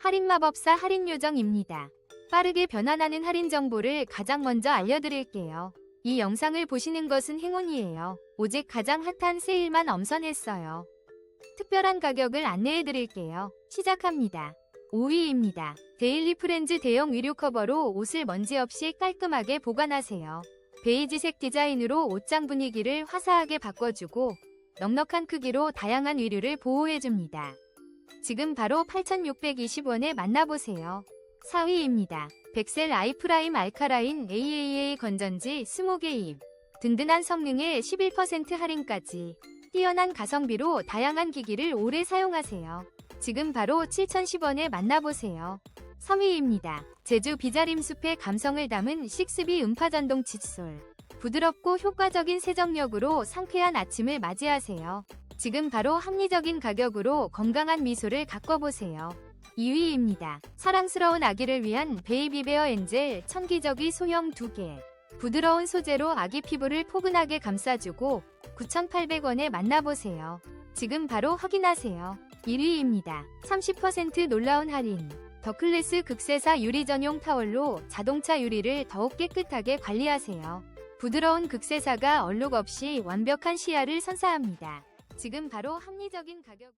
할인 마법사 할인 요정입니다. 빠르게 변환하는 할인 정보를 가장 먼저 알려드릴게요. 이 영상을 보시는 것은 행운이에요. 오직 가장 핫한 세일만 엄선했어요. 특별한 가격을 안내해드릴게요. 시작합니다. 5위입니다. 데일리 프렌즈 대형 위류 커버로 옷을 먼지 없이 깔끔하게 보관하세요. 베이지색 디자인으로 옷장 분위기를 화사하게 바꿔주고 넉넉한 크기로 다양한 위류를 보호해줍니다. 지금 바로 8,620원에 만나보세요. 4위입니다. 백셀 아이프라임 알카라인 AAA 건전지 20개 입. 든든한 성능에 11% 할인까지. 뛰어난 가성비로 다양한 기기를 오래 사용하세요. 지금 바로 7,010원에 만나보세요. 3위입니다. 제주 비자림 숲의 감성을 담은 식스비 음파 전동 칫솔. 부드럽고 효과적인 세정력으로 상쾌한 아침을 맞이하세요. 지금 바로 합리적인 가격으로 건강한 미소를 가꿔보세요. 2위입니다. 사랑스러운 아기를 위한 베이비베어 엔젤 천기저귀 소형 2개. 부드러운 소재로 아기 피부를 포근하게 감싸주고 9,800원에 만나보세요. 지금 바로 확인하세요. 1위입니다. 30% 놀라운 할인. 더클래스 극세사 유리 전용 타월로 자동차 유리를 더욱 깨끗하게 관리하세요. 부드러운 극세사가 얼룩 없이 완벽한 시야를 선사합니다. 지금 바로 합리적인 가격